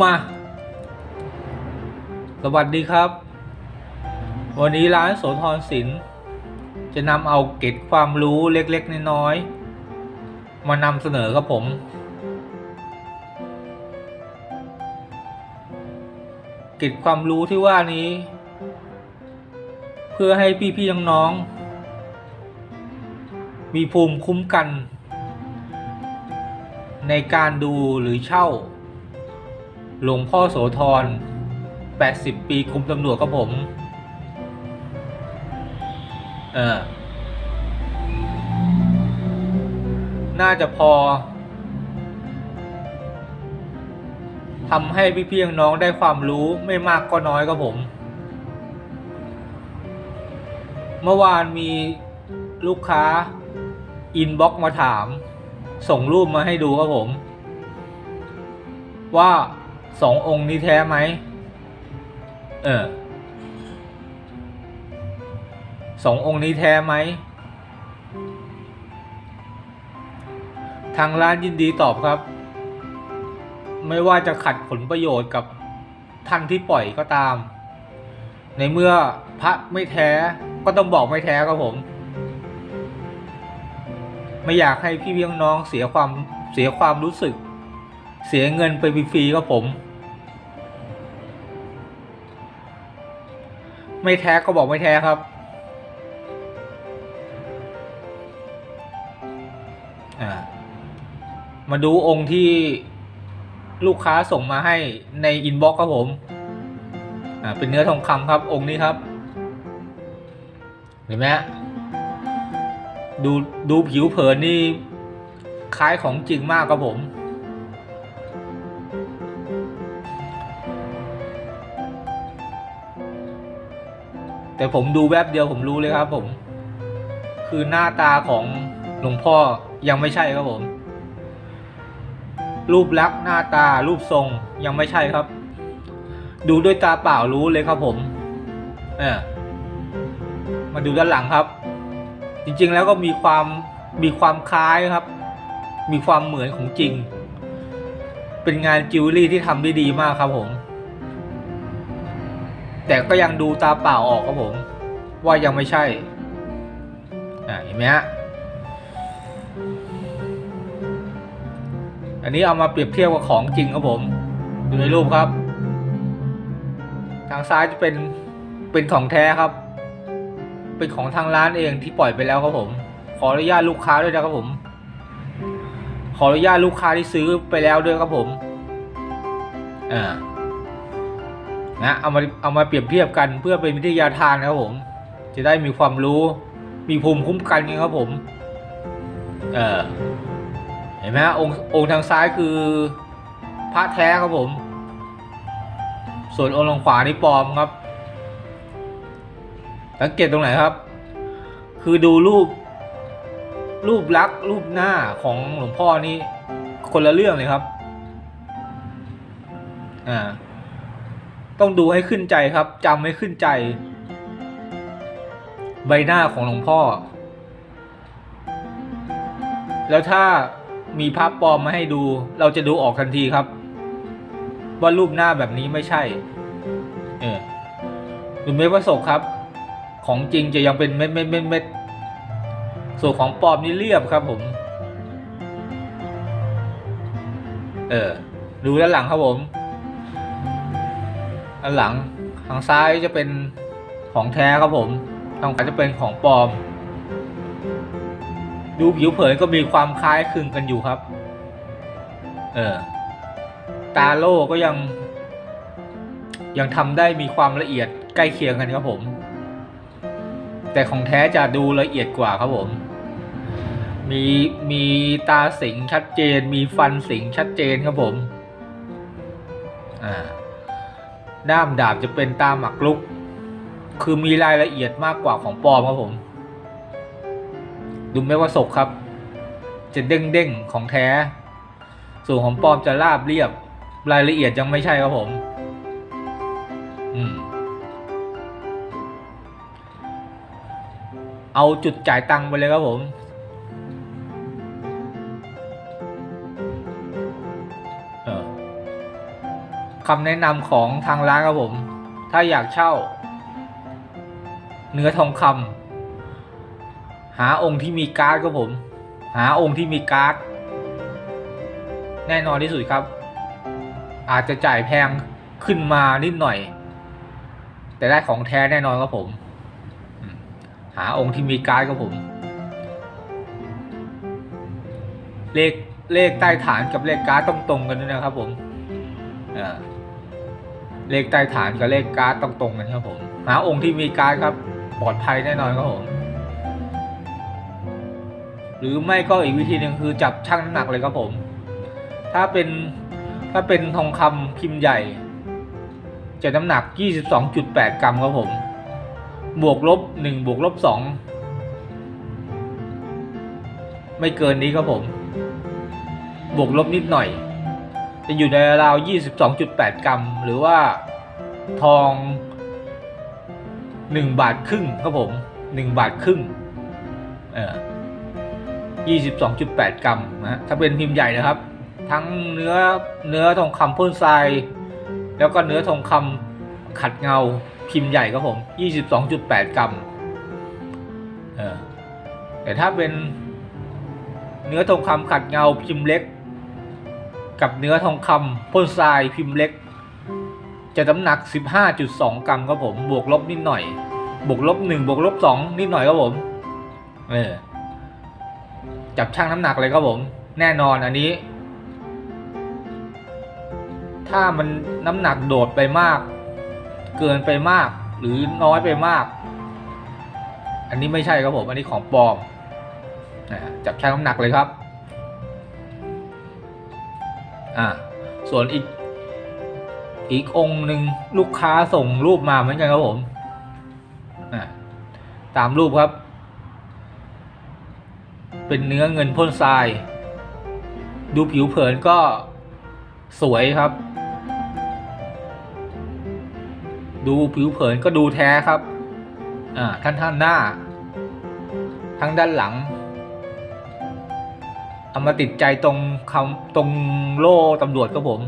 มา สวัสดีครับ วันนี้ร้านโสธรศิลป์จะนำเอาเกร็ดความรู้เล็กๆ น้อยๆ มานำเสนอครับผม เกร็ดความรู้ที่ว่านี้ เพื่อให้พี่ๆน้องๆมีภูมิคุ้มกัน ในการดูหรือเช่า หลวงพ่อโสธร 80 ปีคุมตำรวจครับผม เออ น่าจะพอทำให้พี่ๆน้องได้ความรู้ไม่มากก็น้อยครับผม เมื่อวานมีลูกค้า อินบ็อกมาถาม ส่งรูปมาให้ดูครับผม ว่า สององค์นี้แท้ไหมเออสององค์นี้แท้ไหม ทางร้านยินดีตอบครับ ไม่ว่าจะขัดผลประโยชน์กับท่านที่ปล่อยก็ตาม ในเมื่อพระไม่แท้ก็ต้องบอกไม่แท้ครับผม ไม่อยากให้พี่เพียงน้องเสียความเสียความรู้สึก เสียเงินไปฟรีๆครับผม ไม่แท้ก็บอกไม่แท้ครับอ่ามาดูองค์ที่ลูกค้าส่งมาให้ในอินบ็อกครับผมอ่าเป็นเนื้อทองคำครับ องค์นี้ครับเห็นไหมฮะดูดูผิวเผินนี่คล้ายของจริงมากครับผม แต่ผมดูแวบเดียวผมรู้เลยครับผม คือหน้าตาของหลวงพ่อยังไม่ใช่ครับผม รูปลักษณ์หน้าตารูปทรงยังไม่ใช่ครับ ดูด้วยตาเปล่ารู้เลยครับผม เออมาดูด้านหลังครับ จริงๆแล้วก็มีความมีความคล้ายครับ มีความเหมือนของจริง เป็นงานจิวเวลรี่ที่ทำได้ดีมากครับผม แต่ก็ยังดูตาเปล่าออกครับผม ว่ายังไม่ใช่อ่าเห็นไหมฮะอันนี้เอามาเปรียบเทียบกับของจริงครับผมดูในรูปครับ ทางซ้ายจะเป็นเป็นของแท้ครับ เป็นของทางร้านเองที่ปล่อยไปแล้วครับผม ขออนุญาตลูกค้าด้วยนะครับผม ขออนุญาตลูกค้าที่ซื้อไปแล้วด้วยครับผมอ่า นะเอามาเอามาเปรียบเทียบกันเพื่อเป็นวิทยาทานนะครับผม จะได้มีความรู้ มีภูมิคุ้มกันกันครับผม เออเห็นไหมฮะองค์องค์ทางซ้ายคือพระแท้ครับผม ส่วนองค์ทางขวานี่ปลอมครับ สังเกตตรงไหนครับ คือดูรูป รูปลักษ์รูปหน้าของหลวงพ่อนี่คนละเรื่องเลยครับ อ่า ต้องดูให้ขึ้นใจครับจำให้ขึ้นใจ ใบหน้าของหลวงพ่อ แล้วถ้ามีภาพปลอมมาให้ดู เราจะดูออกทันทีครับ ว่ารูปหน้าแบบนี้ไม่ใช่ เออหรือเม็ดวัสกครับ ของจริงจะยังเป็นเม็ดเม็ดเม็ดเม็ดส่วนของปลอมนี่เรียบครับผม เออ ดูด้านหลังครับผม ด้านหลังทางซ้ายจะเป็นของแท้ครับผม ทางขวาจะเป็นของปลอม ดูผิวเผินก็มีความคล้ายคลึงกันอยู่ครับ เออ ตาโล่ก็ยัง ยังทำได้มีความละเอียดใกล้เคียงกันครับผม แต่ของแท้จะดูละเอียดกว่าครับผม มีมีตาสิงชัดเจน มีฟันสิงชัดเจนครับผม อ่า ด้ามดาบจะเป็นตามหมักลุก คือมีรายละเอียดมากกว่าของปลอมครับผม ดูไม่ว่าศกครับ จะเด้งเด้งของแท้ ส่วนของปลอมจะราบเรียบ รายละเอียดยังไม่ใช่ครับผม อืม เอาจุดจ่ายตังค์ไปเลยครับผม คำแนะนำของทางร้านครับผม ถ้าอยากเช่า เนื้อทองคำหาองค์ที่มีการ์ดครับผม หาองค์ที่มีการ์ดแน่นอนที่สุดครับ อาจจะจ่ายแพงขึ้นมานิดหน่อย แต่ได้ของแท้แน่นอนครับผมอืมหาองค์ที่มีการ์ดครับผม เลขเลขใต้ฐานกับเลขการ์ดต้องตรงกันด้วยนะครับผม อ่า เลขใต้ฐานกับเลขการ์ดต้องตรงกันครับผม หาองค์ที่มีการ์ดครับปลอดภัยแน่นอนครับผม หรือไม่ก็อีกวิธีหนึ่งคือจับชั่งน้ำหนักเลยครับผม ถ้าเป็นถ้าเป็นทองคำพิมพ์ใหญ่ จะน้ำหนัก 22.8 กรัมครับผม บวกลบ 1 บวกลบ 2 ไม่เกินนี้ครับผม บวกลบนิดหน่อย จะอยู่ในราว 22.8 กรัม หรือว่าทอง 1 บาทครึ่งครับผม 1 บาทครึ่งเออ22.8 กรัมนะถ้าเป็นพิมพ์ใหญ่นะครับ ทั้งเนื้อเนื้อทองคำพ่นทราย แล้วก็เนื้อทองคำขัดเงาพิมพ์ใหญ่ครับผม 22.8 กรัมเออแต่ถ้าเป็นเนื้อทองคำขัดเงาพิมพ์เล็ก กับเนื้อทองคำพ่นทรายพิมพ์เล็ก จะน้ำหนัก 15.2 กรัมครับผมบวกลบนิดหน่อย บวกลบ1บวกลบ2นิดหน่อยครับผมเออจับช่างน้ำหนักเลยครับผม แน่นอนอันนี้ ถ้ามันน้ำหนักโดดไปมาก เกินไปมาก หรือน้อยไปมาก อันนี้ไม่ใช่ครับผม อันนี้ของปลอมจับช่างน้ำหนักเลยครับ อ่าส่วนอีก อีกองหนึ่งลูกค้าส่งรูปมาเหมือนกันครับผมอ่าตามรูปครับ เป็นเนื้อเงินพ่นทราย ดูผิวเผินก็สวยครับ ดูผิวเผินก็ดูแท้ครับ อ่าท่านท่านหน้า ทั้งด้านหลัง เอามาติดใจตรงคำตรงโล่ตำรวจครับผม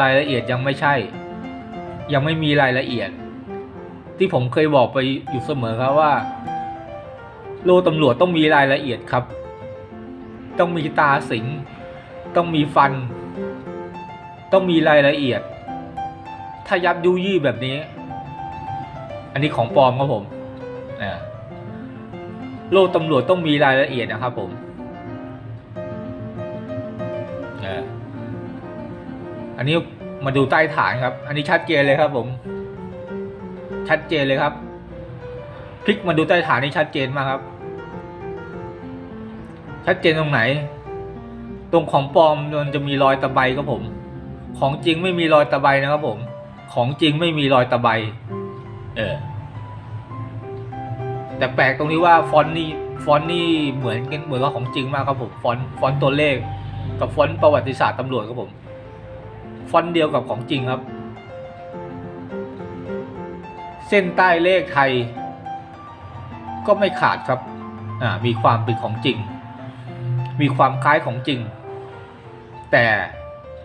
รายละเอียดยังไม่ใช่ ยังไม่มีรายละเอียด ที่ผมเคยบอกไปอยู่เสมอครับว่า โล่ตำรวจต้องมีรายละเอียดครับ ต้องมีตาสิง ต้องมีฟัน ต้องมีรายละเอียด ถ้ายับยุยี่แบบนี้ อันนี้ของปลอมครับผมโล่ตำรวจต้องมีรายละเอียดนะครับผม อันนี้มาดูใต้ฐานครับ อันนี้ชัดเจนเลยครับ ผม ชัดเจนเลยครับพลิกมาดูใต้ฐานนี่ชัดเจนมากครับ ชัดเจนตรงไหน ตรงของปลอมมันจะมีรอยตะไบครับผม ของจริงไม่มีรอยตะไบนะครับผม ของจริงไม่มีรอยตะไบ เออ แต่แปลกตรงที่ว่าฟอนต์นี่ฟอนต์นี่เหมือนกันเหมือนกับของจริงมากครับผม ฟอนต์ฟอนต์ตัวเลข กับฟอนต์ประวัติศาสตร์ตำรวจครับผม ฟอนต์เดียวกับของจริงครับ เส้นใต้เลขไทย ก็ไม่ขาดครับมีความเป็นของจริง มีความคล้ายของจริง แต่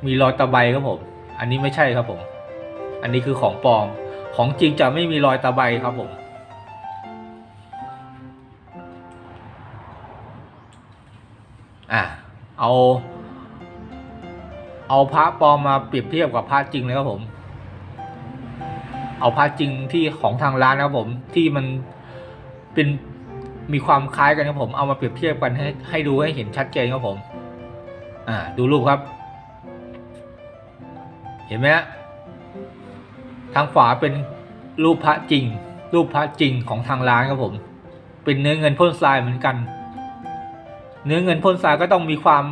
มีรอยตะไบครับผม อันนี้ไม่ใช่ครับผม อันนี้คือของปลอม ของจริงจะไม่มีรอยตะไบครับผม อะเอา เอาพระปลอมมาเปรียบเทียบกับพระจริงเลยครับผม เอาพระจริงที่ของทางร้านนะครับผมที่มันเป็นมีความคล้ายกันครับผม เอามาเปรียบเทียบกันให้ให้ดูให้เห็นชัดเจนครับผม อ่า ดูรูปครับ เห็นไหมฮะทางขวาเป็นรูปพระจริง รูปพระจริงของทางร้านครับผม เป็นเนื้อเงินพ่นทรายเหมือนกัน เนื้อเงินพ่นทรายก็ต้องมีความ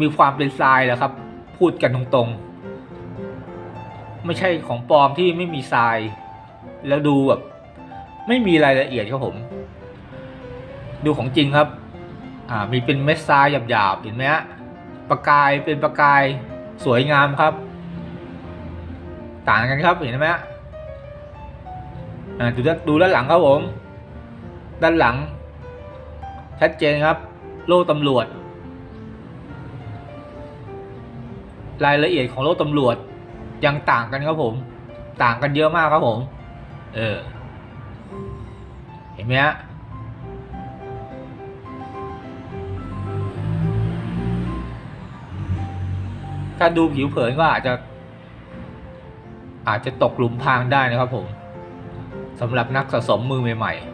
มีความเป็นทรายแหละครับ พูดกันตรงๆ ไม่ใช่ของปลอมที่ไม่มีทราย แล้วดูแบบ ไม่มีรายละเอียดครับผม ดูของจริงครับ อ่ามีเป็นเม็ดทรายหยาบๆเห็นไหมฮะประกายเป็นประกายสวยงามครับ ต่างกันครับเห็นไหมฮะอ่าดูด้านดูด้านหลังครับผม ด้านหลังชัดเจนครับ โล่ตำรวจ รายละเอียดของรถตำรวจยังต่างกันครับผม ต่างกันเยอะมากครับผม เออ เห็นไหมฮะถ้าดูผิวเผินก็อาจจะ อาจจะตกหลุมพรางได้นะครับผมสำหรับนักสะสมมือใหม่ๆ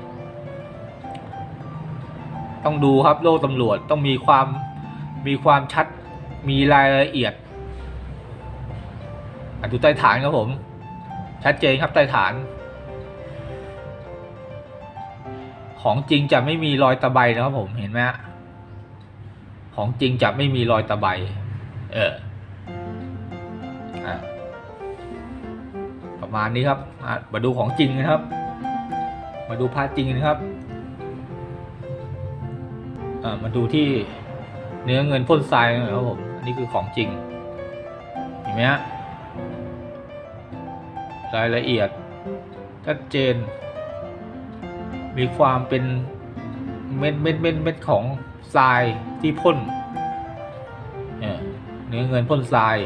ต้องดูครับโลกตำรวจต้องมีความมีความชัดมีรายละเอียด อะดูใต้ฐานครับผม ชัดเจนครับใต้ฐาน ของจริงจะไม่มีรอยตะไบนะครับผมเห็นไหมฮะของจริงจะไม่มีรอยตะไบเอออประมาณนี้ครับ มาดูของจริงนะครับ มาดูภาพจริงนะครับอะมาดูที่เนื้อเงินพ่นทรายน่อยครับผม อันนี้คือของจริง เห็นไหมฮะ รายละเอียดชัดเจน มีความเป็นเม็ดเม็ดเม็ดเม็ดของทรายที่พ่นเนื้อเงินพ่นทราย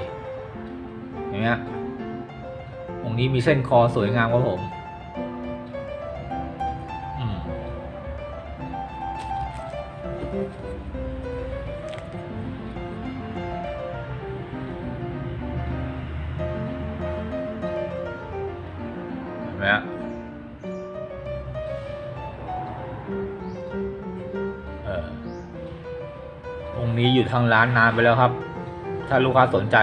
เห็นไหมฮะตรงนี้มีเส้นคอสวยงามครับผม ไหมฮะเอองค์นี้อยู่ทางร้านนานไปแล้วครับ ถ้าลูกค้าสนใจ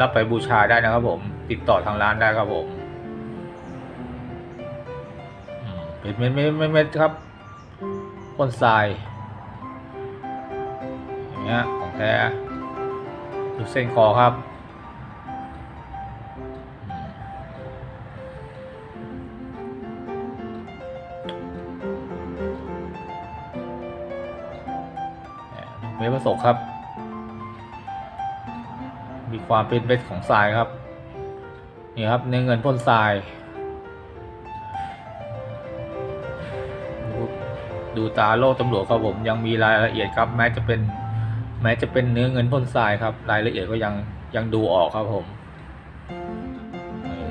รับไปบูชาได้นะครับ ผม ติดต่อทางร้านได้ครับผมอืมเป็นเม็ดเม็ดเม็ดเม็ดครับพ่นทรายอย่างเงี้ยของแท้ดูเส้นคอครับ เม็ดผสกครับ มีความเป็นเม็ดของทรายครับ นี่ครับเนื้อเงินพ่นทราย ดูตาโล่ตำรวจครับผมยังมีรายละเอียดครับแม้จะเป็นแม้จะเป็นเนื้อเงินพ่นทรายครับ รายละเอียดก็ยังยังดูออกครับผมออ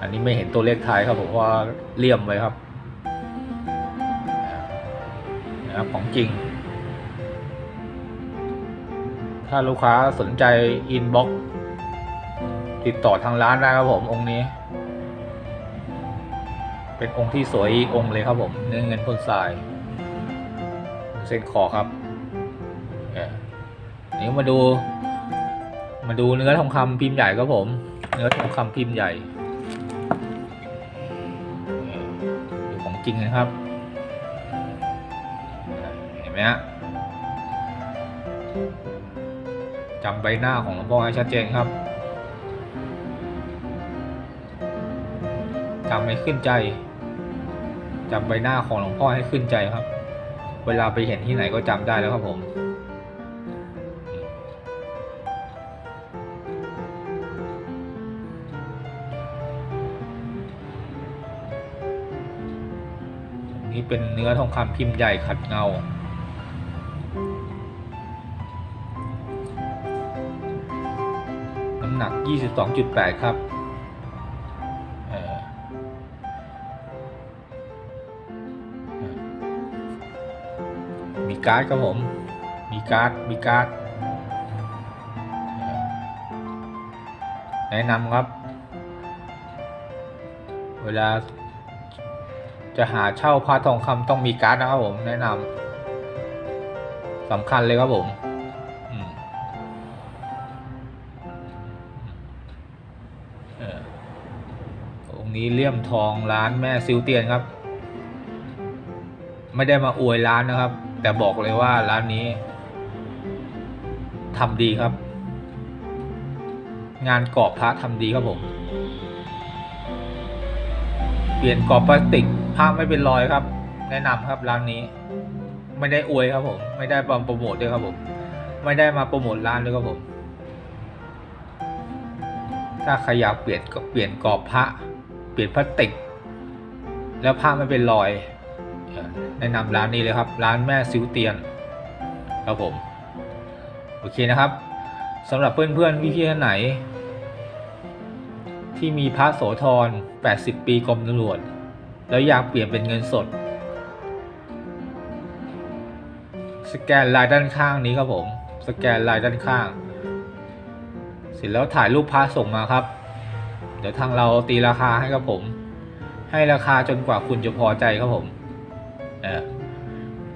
อันนี้ไม่เห็นตัวเลขท้ายครับผมเพราะว่าเลี่ยมไว้ครับนะครับของจริง ถ้าลูกค้าสนใจอินบ็อกติดต่อทางร้านได้ครับผมองค์นี้ เป็นองค์ที่สวยอีกองค์เลยครับผมเนื้อเงินพ่นทราย เส้นคอครับเอ่อนี้มาดู มาดูเนื้อทองคำพิมพ์ใหญ่ครับผม เนื้อทองคำพิมพ์ใหญ่ดูของจริงนะครับ เห็นไหมฮะ จำใบหน้าของหลวงพ่อให้ชัดเจนครับจำให้ขึ้นใจจำใบหน้าของหลวงพ่อให้ขึ้นใจครับ เวลาไปเห็นที่ไหนก็จำได้แล้วครับผม นี่เป็นเนื้อทองคำพิมพ์ใหญ่ขัดเงา 22.8 ครับเอ่อเอ่อมีการ์ดครับผม มีการ์ด มีการ์ดเอ่อแนะนำครับ เวลาจะหาเช่าพระทองคำต้องมีการ์ดนะครับผม แนะนำสำคัญเลยครับผม เลี่ยมทองร้านแม่ซิวเตียนครับ ไม่ได้มาอวยร้านนะครับ แต่บอกเลยว่าร้านนี้ทำดีครับ งานกรอบพระทำดีครับผม เปลี่ยนกรอบพลาสติกพระไม่เป็นรอยครับ แนะนำครับร้านนี้ ไม่ได้อวยครับผม ไม่ได้มาโปรโมทด้วยครับผม ไม่ได้มาโปรโมทร้านด้วยครับผมถ้าใครอยากเปลี่ยนก็เปลี่ยนกรอบพระ ลี่ยนพลาสติก แล้วผ้าไม่เป็นรอย แนะนำร้านนี้เลยครับ ร้านแม่ซิวเตียน ครับผม โอเคนะครับสำหรับเพื่อนๆพี่ๆท่านไหน ที่มีพระโสธร 80 ปีกรมตำรวจ แล้วอยากเปลี่ยนเป็นเงินสด สแกนลายด้านข้างนี้ครับผม สแกนลายด้านข้าง เสร็จแล้วถ่ายรูปพระส่งมาครับ เดี๋ยวทางเราตีราคาให้ครับผม ให้ราคาจนกว่าคุณจะพอใจครับผมเออ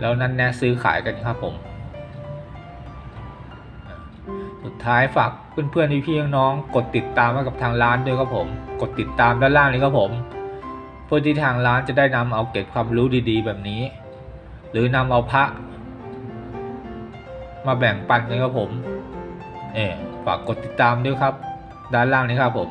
แล้วนั่นแน่ซื้อขายกันครับผม สุดท้ายฝากเพื่อนๆพี่ๆน้องๆกดติดตามไว้กับทางร้านด้วยครับผม กดติดตามด้านล่างนี้ครับผมเพื่อที่ทางร้านจะได้นำเอาเก็บความรู้ดีๆ แบบนี้ หรือนำเอาพระมาแบ่งปันกันครับผม เออฝากกดติดตามด้วยครับ ด้านล่างนี้ครับผม